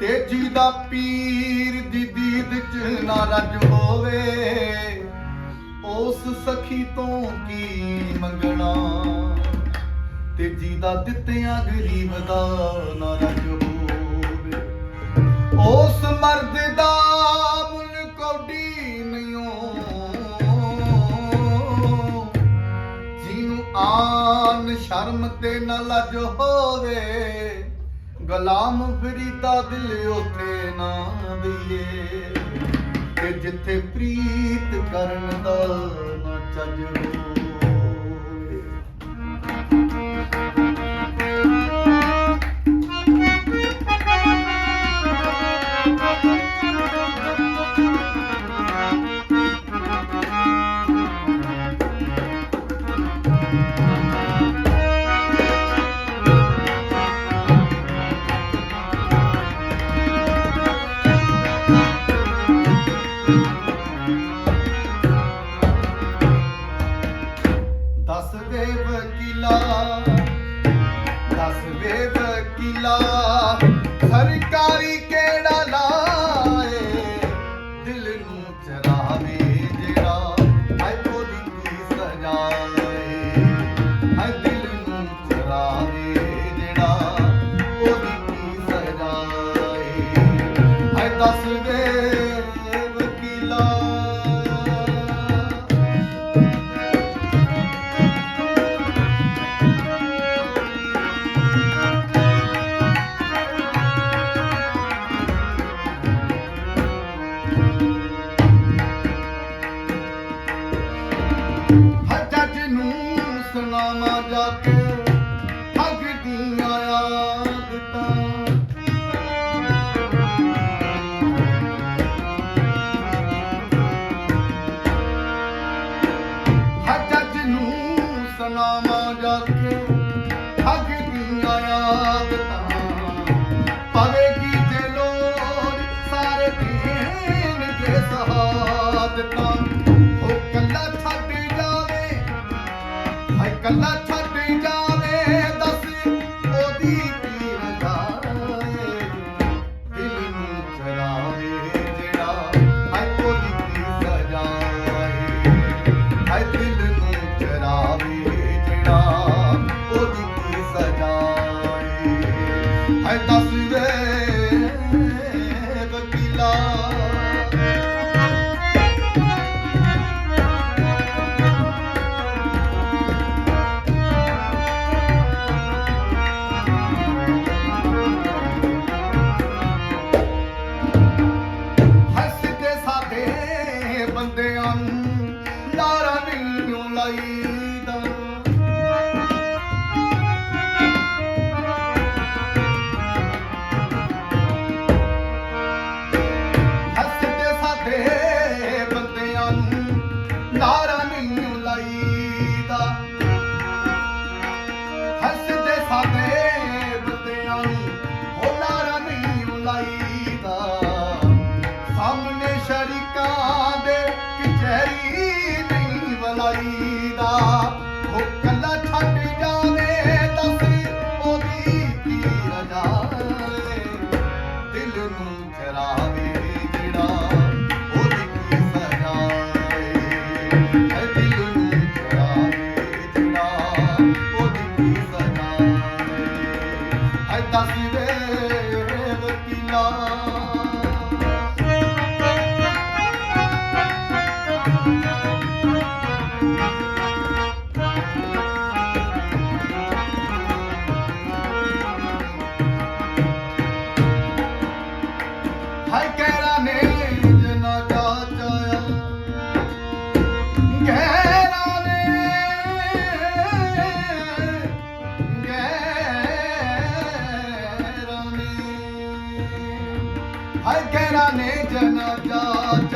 ਤੇਜੀ ਦਾ ਪੀਰ ਦੀ ਦੀਦ ਚ ਨਾ ਰੱਜ ਹੋਵੇ, ਉਸ ਸਖੀ ਤੋਂ ਕੀ ਮੰਗਣਾ? ਤੇਜੀ ਦਾ ਦਿੱਤਿਆਂ ਗਰੀਬ ਦਾ ਨਾ ਰੱਜ ਹੋਵੇ, ਉਸ ਮਰਦ ਦਾ ਮੁੱਲ ਕੌਡੀ ਨਹੀਂਓ ਜਿਹਨੂੰ ਆਨ ਸ਼ਰਮ ਤੇ ਨਾ ਲੱਜ ਹੋਵੇ ਗੁਲਾਮ ਫਰੀਦਾ ਦਿਲ ਉਥੇ ਨਾ ਦਈਏ। ਤੇ ਜਿੱਥੇ ਪ੍ਰੀਤ ਕਰਨ ਦਾ ਨਾ ਚੱਜ ਹੋਵੇ ਦੱਸ ਵੇ ਵਕੀਲਾ ਦੱਸ ਵੇ ਵਕੀਲਾ ਸਰਕਾਰੀ ਕਿਹੜਾ ਹਾਏ ਕੱਲਾ ਛੱਡ ਜਾਵੇ, ਦੱਸ ਉਹਦੀ ਕੀ ਰਜਾਏ ਦਿਲ ਨੂੰ ਚਰਾਵੇ ਜਿਹੜਾ ਹਾਏ ਉਹਦੀ ਕੀ ਸਜਾਏ ਹਾਏ ਦਿਲ ਨੂੰ ਚਰਾਵੇ ਜਿਹੜਾ ਉਹਦੀ ਕੀ ਸਜਾਏ ਹਾਏ ਦੱਸ ਵੇ শাড়ি जने जन जा